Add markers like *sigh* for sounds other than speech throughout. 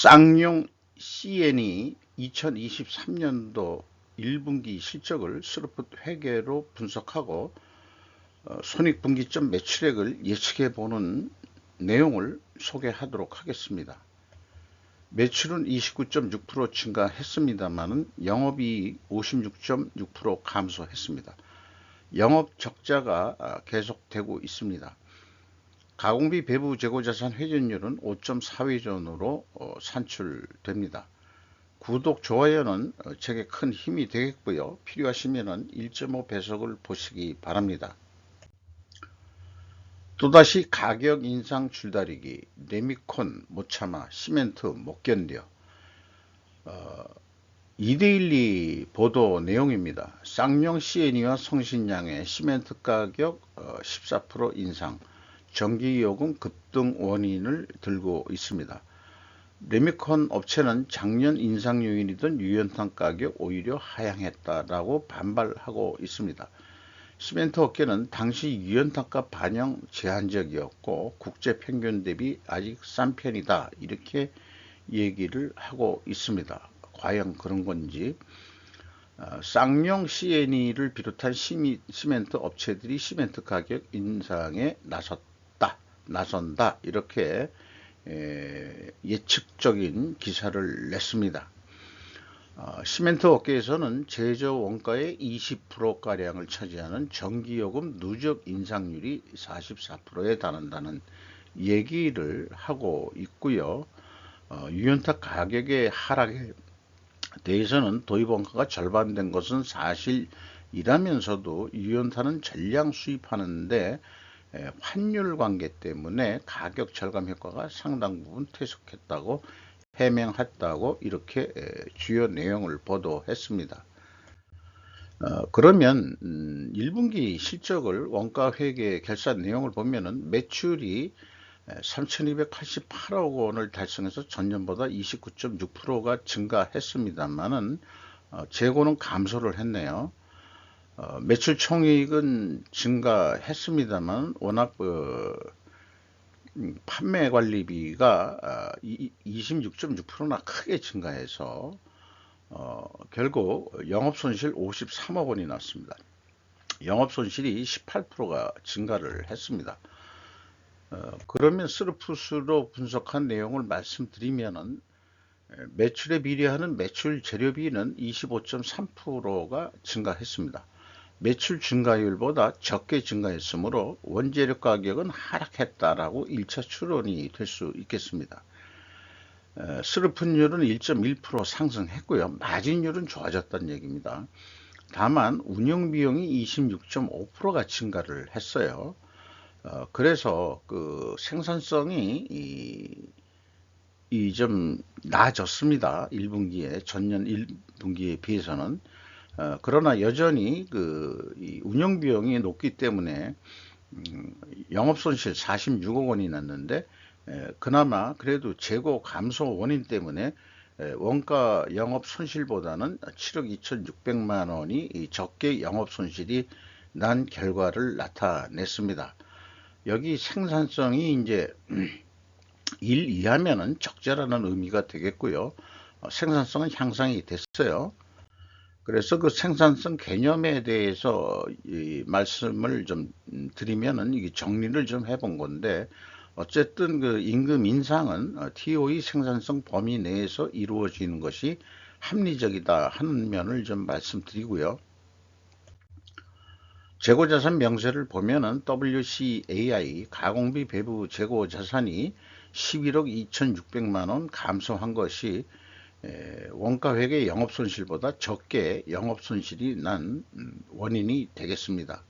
쌍용 CN이 2023년도 1분기 실적을 스루풋 회계로 분석하고 어, 손익분기점 매출액을 예측해 보는 내용을 소개하도록 하겠습니다. 매출은 29.6% 증가했습니다만 영업이익 56.6% 감소했습니다. 영업 적자가 아, 계속되고 있습니다. 가공비 배부 재고자산 회전율은 5.4회전으로 어, 산출됩니다. 구독, 좋아요는 어, 제게 큰 힘이 되겠고요. 필요하시면 1.5배속을 보시기 바랍니다. 또다시 가격 인상 줄다리기, 레미콘 못 참아, 시멘트 못 견뎌. 어, 이데일리 보도 내용입니다. 쌍용 CNE와 성신양의 시멘트 가격 14% 인상, 전기요금 급등 원인을 들고 있습니다. 레미콘 업체는 작년 인상 요인이던 유연탄 가격 오히려 하향했다라고 반발하고 있습니다. 시멘트 업계는 당시 유연탄가 반영 제한적이었고 국제 평균 대비 아직 싼 편이다 이렇게 얘기를 하고 있습니다. 과연 그런 건지 어, 쌍용 CNE를 비롯한 시멘트 업체들이 시멘트 가격 인상에 나섰다 나선다 이렇게 에, 예측적인 기사를 냈습니다. 어, 시멘트 업계에서는 제조 원가의 20%가량을 차지하는 전기요금 누적 인상률이 44%에 달한다는 얘기를 하고 있고요. 어, 유연타 가격의 하락에 대해서는 도입 원가가 절반된 것은 사실이라면서도 유연타는 전량 수입하는데 환율 관계 때문에 가격 절감 효과가 상당 부분 퇴색했다고 해명했다고 이렇게 주요 내용을 보도했습니다. 어, 그러면 음, 1분기 실적을 원가 회계 결산 내용을 보면은 매출이 3,288억 원을 달성해서 전년보다 29.6%가 증가했습니다만은 어, 재고는 감소를 했네요. 어, 매출 총이익은 증가했습니다만 워낙 어, 판매 관리비가 26.6%나 아, 크게 증가해서 어, 결국 영업손실 53억 원이 났습니다. 영업손실이 18%가 증가를 했습니다. 어, 그러면 스루풋으로 분석한 내용을 말씀드리면은 매출에 비례하는 매출 재료비는 25.3%가 증가했습니다. 매출 증가율보다 적게 증가했으므로 원재료 가격은 하락했다라고 1차 추론이 될 수 있겠습니다. 스르픈율은 1.1% 상승했고요. 마진율은 좋아졌다는 얘기입니다. 다만 운영 비용이 26.5%가 증가를 했어요. 어, 그래서 그 생산성이 이좀 나아졌습니다. 1분기에 전년 1분기에 비해서는 어, 그러나 여전히 그 운영 비용이 높기 때문에 음, 영업 손실 46억 원이 났는데 에, 그나마 그래도 재고 감소 원인 때문에 에, 원가 영업 손실보다는 7억 2,600만 원이 적게 영업 손실이 난 결과를 나타냈습니다. 여기 생산성이 이제 *clears throat* 1 이하면은 적자라는 의미가 되겠고요. 어, 생산성은 향상이 됐어요. 그래서 그 생산성 개념에 대해서 이 말씀을 좀 드리면은 이게 정리를 좀 해본 건데 어쨌든 그 임금 인상은 TOE 생산성 범위 내에서 이루어지는 것이 합리적이다 하는 면을 좀 말씀드리고요. 재고자산 명세를 보면은 WCAI 가공비 배부 재고자산이 11억 2,600만원 감소한 것이 원가 회계 영업 손실보다 적게 영업 손실이 난 음, 원인이 되겠습니다.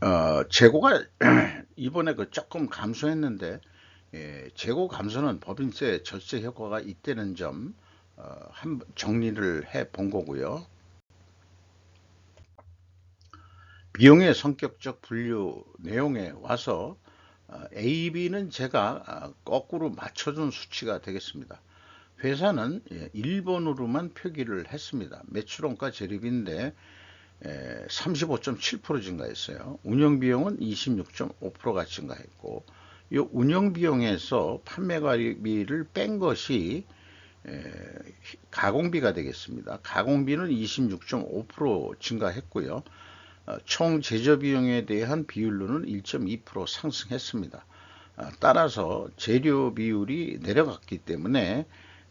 어, 재고가 *clears throat* 이번에 그 조금 감소했는데 예, 재고 감소는 법인세 절세 효과가 있다는 점 어, 한 정리를 해 본 거고요. 비용의 성격적 분류 내용에 와서 어, A, B는 제가 아, 거꾸로 맞춰준 수치가 되겠습니다. 회사는 1번으로만 예, 표기를 했습니다. 매출원가 재립인데 35.7% 증가했어요. 운영비용은 26.5%가 증가했고 이 운영 비용에서 판매가비를 뺀 것이 에, 가공비가 되겠습니다. 가공비는 26.5% 증가했고요. 어, 총 제조 비용에 대한 비율로는 1.2% 상승했습니다. 어, 따라서 재료 비율이 내려갔기 때문에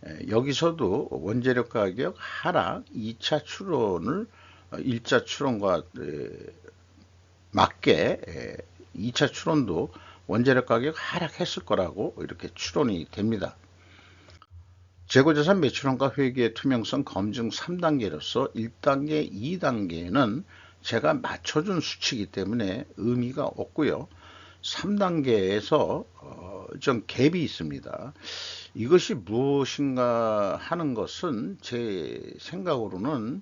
에, 여기서도 원재료 가격 하락 2차 추론을 어, 1차 추론과 에, 맞게 에, 2차 추론도 원재료 가격 하락했을 거라고 이렇게 추론이 됩니다. 재고자산 매출원가 회계 투명성 검증 3단계로서 1단계, 2단계는 제가 맞춰준 수치이기 때문에 의미가 없고요. 3단계에서 어, 좀 갭이 있습니다. 이것이 무엇인가 하는 것은 제 생각으로는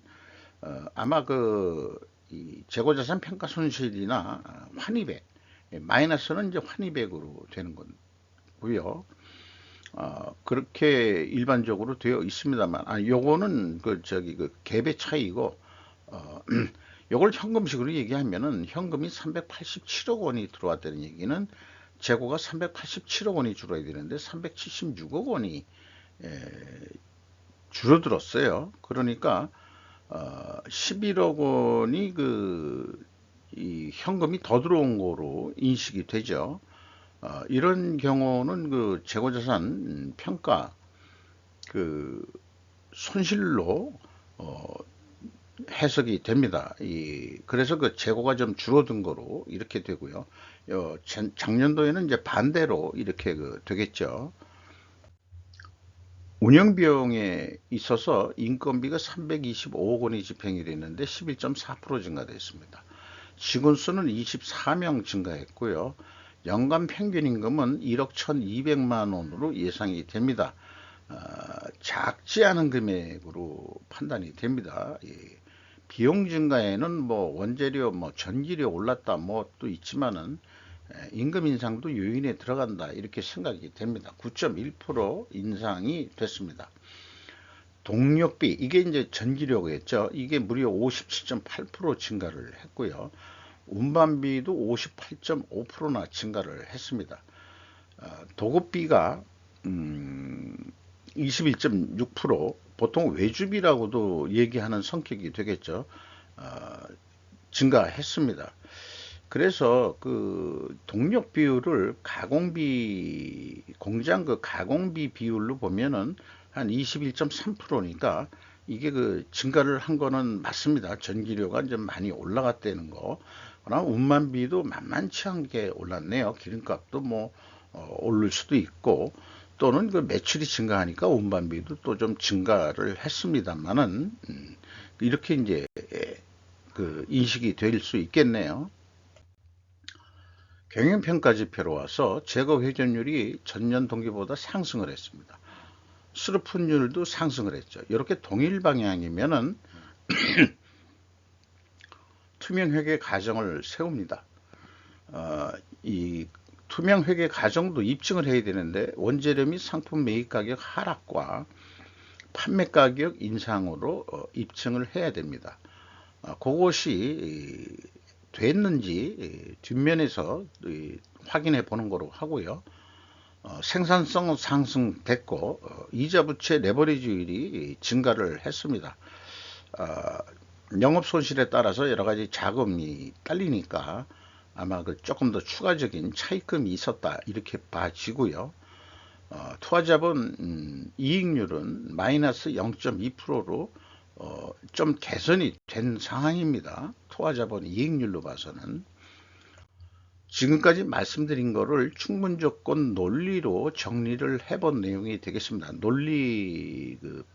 어, 아마 그 재고자산 평가 손실이나 환입액 마이너스는 이제 환입액으로 되는 거고요. 어, 그렇게 일반적으로 되어 있습니다만, 아, 요거는 그 저기 그 갭의 차이고, 어, *clears throat* 요걸 현금식으로 얘기하면은 현금이 387억 원이 들어왔다는 얘기는 재고가 387억 원이 줄어야 되는데 376억 원이 에, 줄어들었어요. 그러니까 어, 11억 원이 그이 현금이 더 들어온 거로 인식이 되죠. 어, 이런 경우는 그 재고자산 평가 그 손실로 어, 해석이 됩니다. 이, 그래서 그 재고가 좀 줄어든 거로 이렇게 되고요. 어, 작년도에는 이제 반대로 이렇게 그 되겠죠. 운영비용에 있어서 인건비가 325억 원이 집행이 됐는데 11.4% 증가됐습니다. 직원 수는 24명 증가했고요. 연간 평균 임금은 1억 1200만 원으로 예상이 됩니다. 어, 작지 않은 금액으로 판단이 됩니다. 예. 비용 증가에는 뭐 원재료, 뭐 전기료 올랐다 뭐 또 있지만은 임금 인상도 요인에 들어간다 이렇게 생각이 됩니다. 9.1% 인상이 됐습니다. 동력비 이게 이제 전기료겠죠. 이게 무려 57.8% 증가를 했고요. 운반비도 58.5%나 증가를 했습니다. 어, 도급비가 음, 21.6% 보통 외주비라고도 얘기하는 성격이 되겠죠. 어, 증가했습니다. 그래서 그 동력 비율을 가공비 공장 그 가공비 비율로 보면은 한 21.3%니까 이게 그 증가를 한 거는 맞습니다. 전기료가 이제 많이 올라갔다는 거. 그러나 운반비도 만만치 않게 올랐네요. 기름값도 뭐 어, 오를 수도 있고 또는 그 매출이 증가하니까 운반비도 또 좀 증가를 했습니다만은 음, 이렇게 이제 그 인식이 될 수 있겠네요. 경영평가 지표로 와서 재고 회전율이 전년 동기보다 상승을 했습니다. 수르푼율도 상승을 했죠. 이렇게 동일 방향이면은 *clears throat* 투명회계 가정을 세웁니다. 어, 이 투명 회계 가정도 입증을 해야 되는데 원재료 및 상품 매입 가격 하락과 판매 가격 인상으로 어, 입증을 해야 됩니다. 어, 그것이 됐는지 뒷면에서 확인해 보는 거로 하고요. 어, 생산성 상승됐고 어, 이자 부채 레버리지율이 증가를 했습니다. 어, 영업 손실에 따라서 여러 가지 자금이 딸리니까 아마 그 조금 더 추가적인 차입금이 있었다 이렇게 봐지고요. 어, 투하자본 음, 이익률은 마이너스 0.2%로 어, 좀 개선이 된 상황입니다. 투하자본 이익률로 봐서는 지금까지 말씀드린 거를 충분 조건 논리로 정리를 해본 내용이 되겠습니다. 논리 그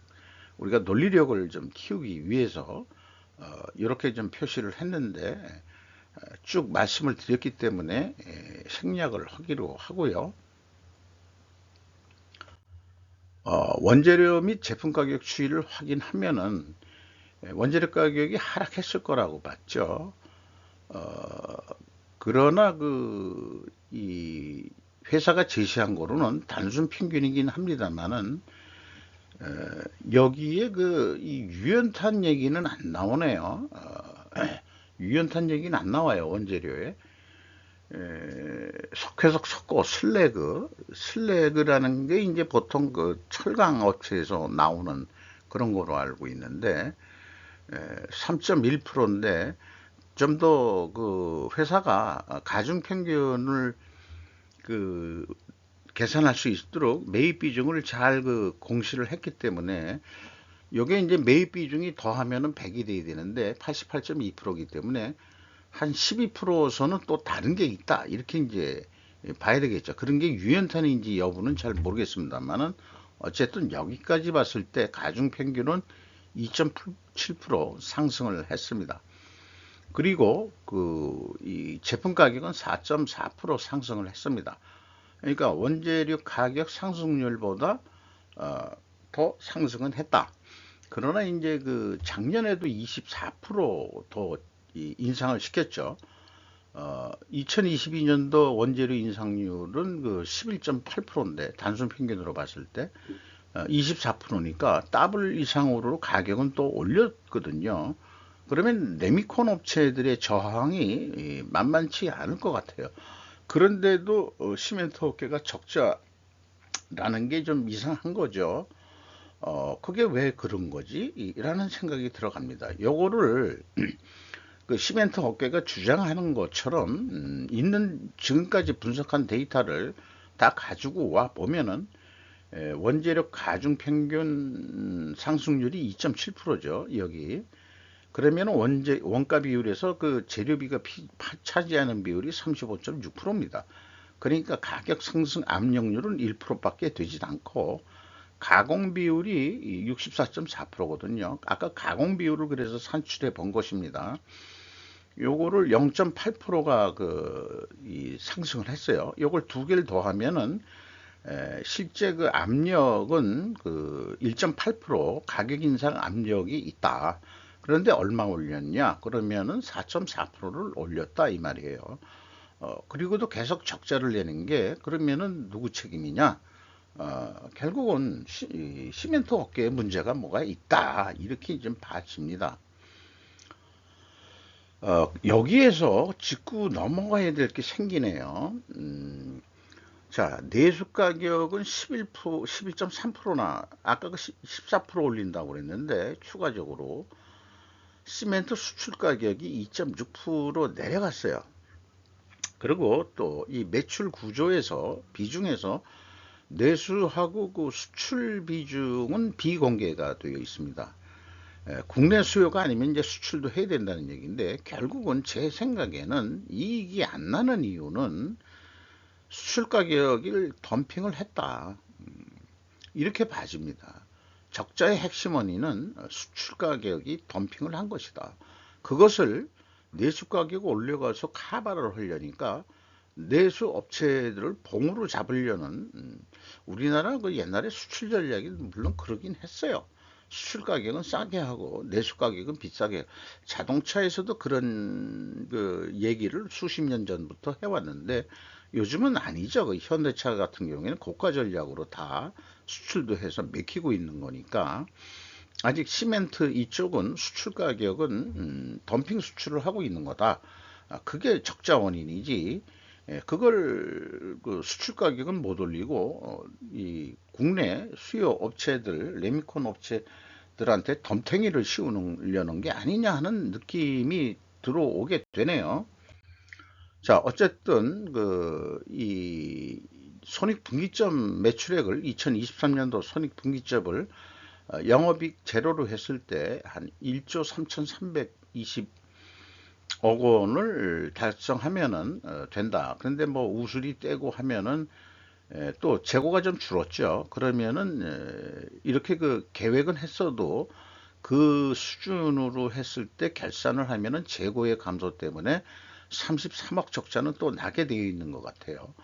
우리가 논리력을 좀 키우기 위해서 어, 이렇게 좀 표시를 했는데 어, 쭉 말씀을 드렸기 때문에 에, 생략을 하기로 하고요. 어, 원재료 및 제품 가격 추이를 확인하면은 원재료 가격이 하락했을 거라고 봤죠. 어, 그러나 그 이 회사가 제시한 거로는 단순 평균이긴 합니다만은 어, 여기에 그 이 유연탄 얘기는 안 나오네요. 어, 유연탄 얘기는 안 나와요 원재료에. 에, 석회석 석고 슬래그 슬래그라는 게 이제 보통 그 철강 업체에서 나오는 그런 거로 알고 있는데 3.1%인데 좀 더 그 회사가 가중 평균을 그 계산할 수 있도록 매입 비중을 잘 그 공시를 했기 때문에 요게 이제 매입 비중이 더하면은 100이 돼야 되는데 88.2%이기 때문에 한 12%서는 또 다른 게 있다 이렇게 이제 봐야 되겠죠. 그런 게 유연탄인지 여부는 잘 모르겠습니다만은 어쨌든 여기까지 봤을 때 가중 평균은 2.7% 상승을 했습니다. 그리고 그 이 제품 가격은 4.4% 상승을 했습니다. 그러니까 원재료 가격 상승률보다 어, 더 상승은 했다. 그러나 이제 그 작년에도 24%더 인상을 시켰죠. 어, 2022년도 원재료 인상률은 그 11.8%인데 단순 평균으로 봤을 때 어, 24%니까 더블 이상으로 가격은 또 올렸거든요. 그러면 레미콘 업체들의 저항이 만만치 않을 것 같아요. 그런데도 어, 시멘트 업계가 적자라는 게 좀 이상한 거죠. 어, 그게 왜 그런 거지? 라는 생각이 들어갑니다. 요거를 *clears throat* 그 시멘트 업계가 주장하는 것처럼 음, 있는 지금까지 분석한 데이터를 다 가지고 와 보면은 에, 원재료 가중 평균 상승률이 2.7%죠. 여기 그러면 원재 원가 비율에서 그 재료비가 피, 차지하는 비율이 35.6%입니다. 그러니까 가격 상승 압력률은 1%밖에 되지 않고 가공 비율이 64.4%거든요. 아까 가공 비율을 그래서 산출해 본 것입니다. 요거를 0.8%가 그이 상승을 했어요. 요걸 두 개를 더하면은 에, 실제 그 압력은 그 1.8% 가격 인상 압력이 있다. 그런데 얼마 올렸냐? 그러면은 4.4%를 올렸다 이 말이에요. 어, 그리고도 계속 적자를 내는 게 그러면은 누구 책임이냐? 어, 결국은 시, 시멘트 업계에 문제가 뭐가 있다 이렇게 좀 봐집니다. 어, 여기에서 짚고 넘어가야 될 게 생기네요. 음, 자, 내수 가격은 11%, 11.3%나 아까 그 14% 올린다고 그랬는데 추가적으로 시멘트 수출 가격이 2.6% 내려갔어요. 그리고 또 이 매출 구조에서 비중에서 내수하고 그 수출 비중은 비공개가 되어 있습니다. 국내 수요가 아니면 이제 수출도 해야 된다는 얘기인데 결국은 제 생각에는 이익이 안 나는 이유는 수출 가격을 덤핑을 했다. 음, 이렇게 봐집니다. 적자의 핵심 원인은 수출 가격이 덤핑을 한 것이다. 그것을 내수 가격 올려가서 카바를 하려니까 내수 업체들을 봉으로 잡으려는 음, 우리나라 그 옛날에 수출 전략이 물론 그러긴 했어요. 수출 가격은 싸게 하고 내수 가격은 비싸게 자동차에서도 그런 그 얘기를 수십 년 전부터 해왔는데 요즘은 아니죠. 그 현대차 같은 경우에는 고가 전략으로 다 수출도 해서 맥히고 있는 거니까 아직 시멘트 이쪽은 수출 가격은 음, 덤핑 수출을 하고 있는 거다. 아, 그게 적자 원인이지. 예, 그걸 그 수출 가격은 못 올리고 어, 이 국내 수요 업체들 레미콘 업체들한테 덤탱이를 씌우려는 게 아니냐 하는 느낌이 들어오게 되네요. 자 어쨌든 그 이 손익분기점 매출액을 2023년도 손익분기점을 어, 영업이익 제로로 했을 때 한 1조 3,320 억 원을 달성하면은 어, 된다. 그런데 뭐 우수리 떼고 하면은 또 재고가 좀 줄었죠. 그러면은 이렇게 그 계획은 했어도 그 수준으로 했을 때 결산을 하면은 재고의 감소 때문에 33억 적자는 또 나게 되어 있는 것 같아요.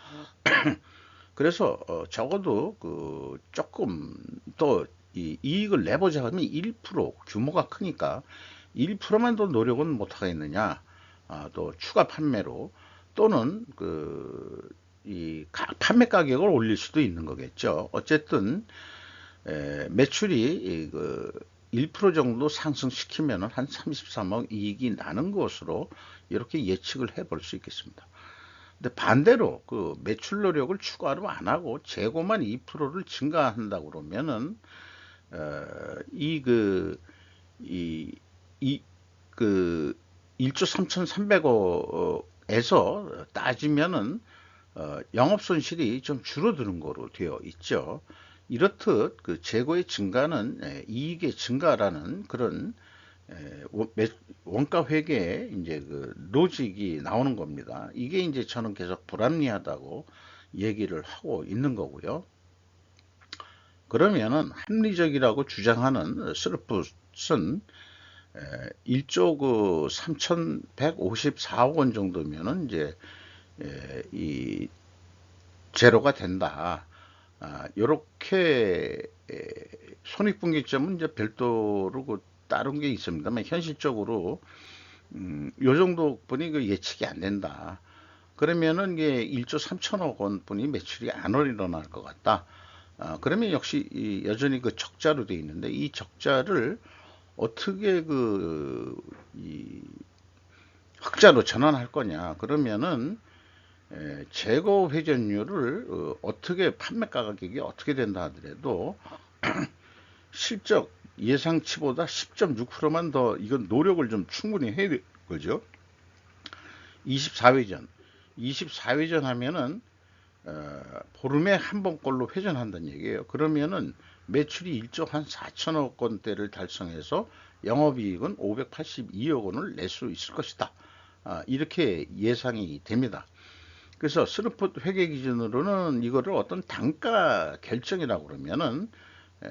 *clears throat* 그래서 어 적어도 그 조금 또이 이익을 내보자 하면 1% 규모가 크니까 1%만 더 노력은 못 하겠느냐. 아, 또 추가 판매로 또는 그 이 판매 가격을 올릴 수도 있는 거겠죠. 어쨌든 에, 매출이 그 1% 정도 상승시키면 한 33억 이익이 나는 것으로 이렇게 예측을 해볼 수 있겠습니다. 근데 반대로 그 매출 노력을 추가로 안 하고 재고만 2%를 증가한다 그러면은 어, 이그 이 이 그 1조 3,300억에서 따지면은 어, 영업 손실이 좀 줄어드는 거로 되어 있죠. 이렇듯 그 재고의 증가는 에, 이익의 증가라는 그런 매- 원가 회계에 이제 그 로직이 나오는 겁니다. 이게 이제 저는 계속 불합리하다고 얘기를 하고 있는 거고요. 그러면은 합리적이라고 주장하는 스르풋은 1조 그 3,154억 원 정도면은 이제 에, 이 제로가 된다. 아, 요렇게 에, 손익분기점은 이제 별도로 그 다른 게 있습니다만 현실적으로 음, 요 정도 분이 그 예측이 안 된다. 그러면은 이게 1조 3천억 원 분이 매출이 안 일어날 것 같다. 아, 그러면 역시 이 여전히 그 적자로 돼 있는데 이 적자를 어떻게 그, 이, 흑자로 전환할 거냐. 그러면은, 에, 재고 회전율을 어, 어떻게 판매가 가격이 어떻게 된다 하더라도 *clears throat* 실적 예상치보다 10.6%만 더 이건 노력을 좀 충분히 해야 될 거죠. 24회전. 24회전 하면은 어, 보름에 한 번꼴로 회전한다는 얘기예요. 그러면은 매출이 1조 한 4천억 원대를 달성해서 영업이익은 582억 원을 낼 수 있을 것이다. 아, 이렇게 예상이 됩니다. 그래서 스루풋 회계 기준으로는 이거를 어떤 단가 결정이라고 그러면은 에,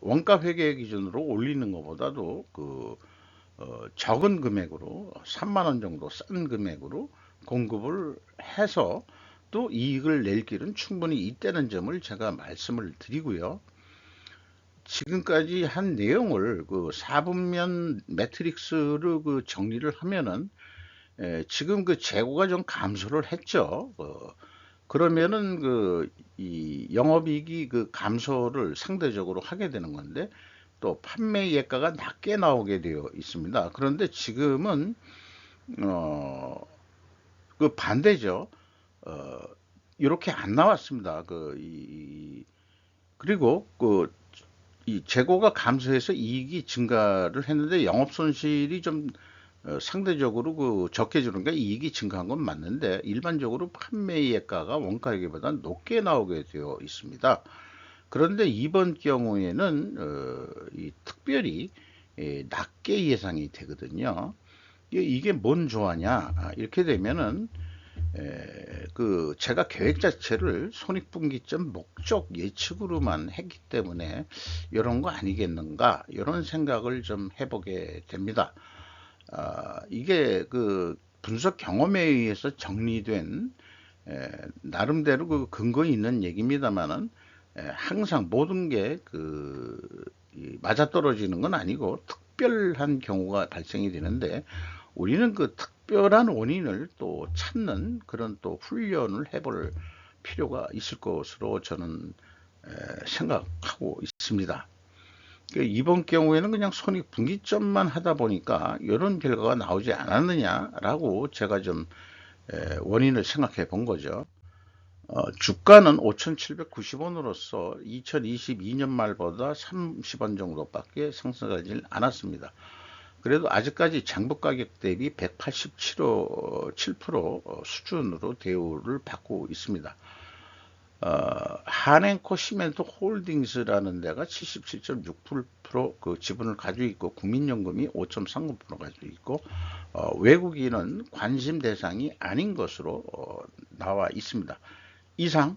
원가 회계 기준으로 올리는 것보다도 그 어, 적은 금액으로 3만 원 정도 싼 금액으로 공급을 해서 또 이익을 낼 길은 충분히 있다는 점을 제가 말씀을 드리고요. 지금까지 한 내용을 그 4분면 매트릭스로 그 정리를 하면은 에, 지금 그 재고가 좀 감소를 했죠. 어, 그러면은 그 이 영업이익이 그 감소를 상대적으로 하게 되는 건데 또 판매 예가가 낮게 나오게 되어 있습니다. 그런데 지금은 어, 그 반대죠. 어, 이렇게 안 나왔습니다. 그, 이, 그리고 그, 이 재고가 감소해서 이익이 증가를 했는데 영업 손실이 좀 어, 상대적으로 그 적게 주는게 이익이 증가한 건 맞는데 일반적으로 판매 예가가 원가액보다 높게 나오게 되어 있습니다. 그런데 이번 경우에는 어, 이 특별히 예, 낮게 예상이 되거든요. 이게- 뭔 조화냐? 아, 이렇게 되면은 에, 그 제가 계획 자체를 손익분기점 목적 예측으로만 했기 때문에 이런 거 아니겠는가 이런 생각을 좀 해보게 됩니다. 아, 이게 그 분석 경험에 의해서 정리된 에, 나름대로 그 근거 있는 얘기입니다만은 에, 항상 모든 게그 맞아떨어지는 건 아니고 특별한 경우가 발생이 되는데 우리는 그 특 별한 원인을 또 찾는 그런 또 훈련을 해볼 필요가 있을 것으로 저는 에, 생각하고 있습니다. 그 이번 경우에는 그냥 손익 분기점만 하다 보니까 이런 결과가 나오지 않았느냐라고 제가 좀 에, 원인을 생각해 본 거죠. 어, 주가는 5,790원으로서 2022년 말보다 30원 정도밖에 상승하지 않았습니다. 그래도 아직까지 장부 가격 대비 187호 7% 수준으로 대우를 받고 있습니다. 어, 한행코 시멘트 홀딩스라는 데가 77.6%그 지분을 가지고 있고 국민연금이 5.39% 가지고 있고 어, 외국인은 관심 대상이 아닌 것으로 어, 나와 있습니다. 이상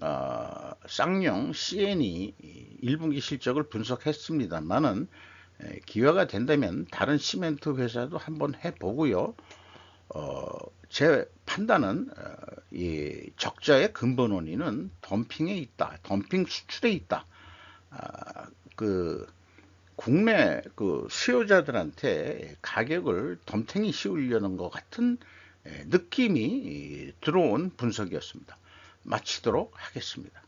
어, 쌍용 CN이 1분기 실적을 분석했습니다만은 에, 기회가 된다면 다른 시멘트 회사도 한번 해보고요. 어, 제 판단은 어, 이 적자의 근본 원인은 덤핑에 있다. 덤핑 수출에 있다. 아, 그 국내 그 수요자들한테 가격을 덤탱이 씌우려는 것 같은 에, 느낌이 이, 들어온 분석이었습니다. 마치도록 하겠습니다.